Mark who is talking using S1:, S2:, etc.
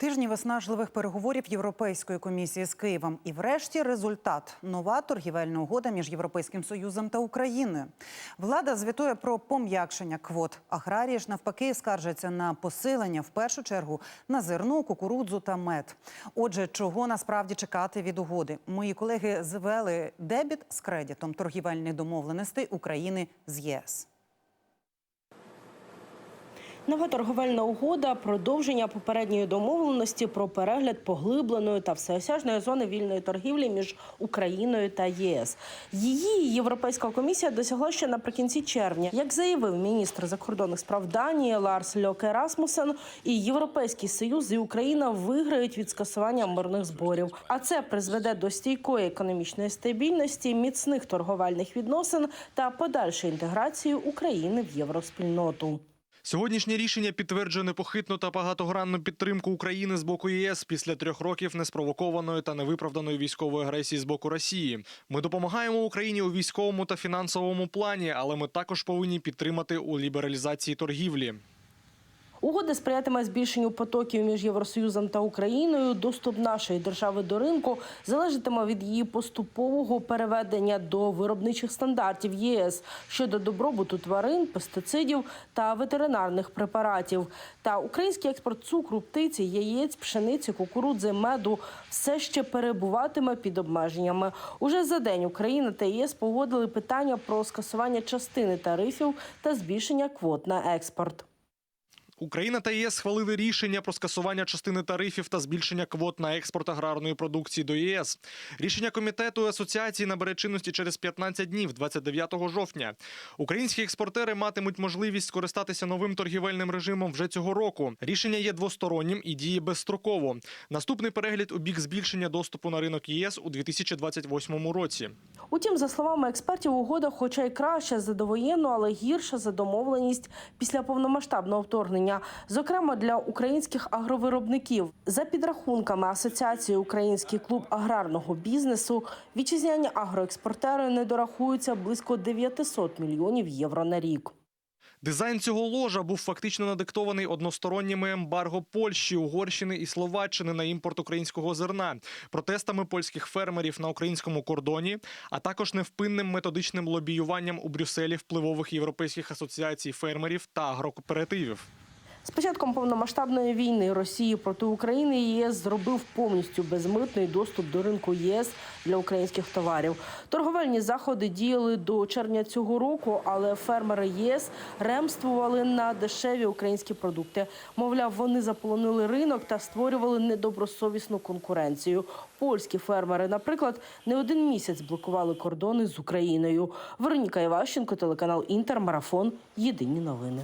S1: Тижні виснажливих переговорів Європейської комісії з Києвом. І врешті результат нова торгівельна угода між Європейським Союзом та Україною. Влада звітує про пом'якшення квот. Аграрії ж навпаки скаржаться на посилення в першу чергу на зерно, кукурудзу та мед. Отже, чого насправді чекати від угоди? Мої колеги звели дебіт з кредитом торгівельних домовленостей України з ЄС.
S2: Нова торговельна угода продовження попередньої домовленості про перегляд поглибленої та всеосяжної зони вільної торгівлі між Україною та ЄС. Її Європейська комісія досягла ще наприкінці червня. Як заявив міністр закордонних справ Данії Ларс Льоке Расмусен, і Європейський Союз і Україна виграють від скасування мирних зборів. А це призведе до стійкої економічної стабільності, міцних торговельних відносин та подальшої інтеграції України в євроспільноту.
S3: Сьогоднішнє рішення підтверджує непохитну та багатогранну підтримку України з боку ЄС після трьох років неспровокованої та невиправданої військової агресії з боку Росії. Ми допомагаємо Україні у військовому та фінансовому плані, але ми також повинні підтримати у лібералізації торгівлі.
S2: Угода сприятиме збільшенню потоків між Євросоюзом та Україною. Доступ нашої держави до ринку залежатиме від її поступового переведення до виробничих стандартів ЄС щодо добробуту тварин, пестицидів та ветеринарних препаратів. Та український експорт цукру, птиці, яєць, пшениці, кукурудзи, меду все ще перебуватиме під обмеженнями. Уже за день Україна та ЄС погодили питання про скасування частини тарифів та збільшення квот на експорт.
S3: Україна та ЄС схвалили рішення про скасування частини тарифів та збільшення квот на експорт аграрної продукції до ЄС. Рішення комітету асоціації набере чинності через 15 днів, 29 жовтня. Українські експортери матимуть можливість скористатися новим торгівельним режимом вже цього року. Рішення є двостороннім і діє безстроково. Наступний перегляд у бік збільшення доступу на ринок ЄС у 2028 році.
S2: Утім, за словами експертів, угода, хоча й краща за довоєнну, але гірша за домовленість після повномасштабного вторгнення, зокрема для українських агровиробників. За підрахунками Асоціації Український клуб аграрного бізнесу, вітчизняні агроекспортери не дорахуються близько 900 мільйонів євро на рік.
S3: Дизайн цього ложа був фактично надиктований односторонніми ембарго Польщі, Угорщини і Словаччини на імпорт українського зерна, протестами польських фермерів на українському кордоні, а також невпинним методичним лобіюванням у Брюсселі впливових європейських асоціацій фермерів та агрокооперативів.
S2: З початком повномасштабної війни Росії проти України ЄС зробив повністю безмитний доступ до ринку ЄС для українських товарів. Торговельні заходи діяли до червня цього року, але фермери ЄС ремствували на дешеві українські продукти. Мовляв, вони заполонили ринок та створювали недобросовісну конкуренцію. Польські фермери, наприклад, не один місяць блокували кордони з Україною. Вероніка Іващенко, телеканал Інтер, марафон. Єдині новини.